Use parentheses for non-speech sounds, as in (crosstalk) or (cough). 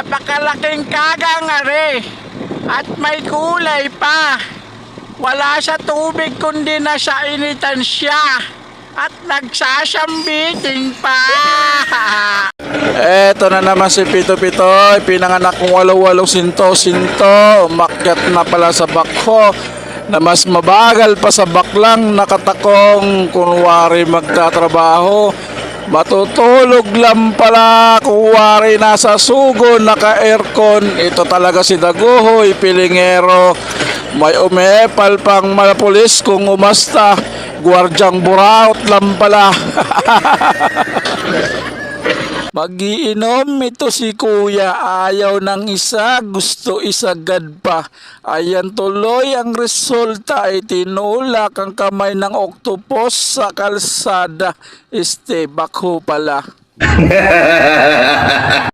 Napakalaking kagangari at may kulay pa. Wala sa tubig kundi nasa initan siya at nagsasambiting pa. (laughs) Eto na naman si Pito Pito, pinanganak kong walo-walong sinto-sinto, umakyat na pala sa bakho na mas mabagal pa sa baklang nakatakong kunwari magtatrabaho. Matutulog lang pala kunwari nasa sugo naka-aircon. Ito talaga si Daguhoy, pilingero. May umepal pang malapulis kung umasta. Gwardyang buraot lang pala. (laughs) Magiinom ito si kuya, ayaw ng isa, gusto isagad pa. Ayan tuloy ang resulta ay tinulak ang kamay ng octopus sa kalsada. Este, bakho pala. (laughs)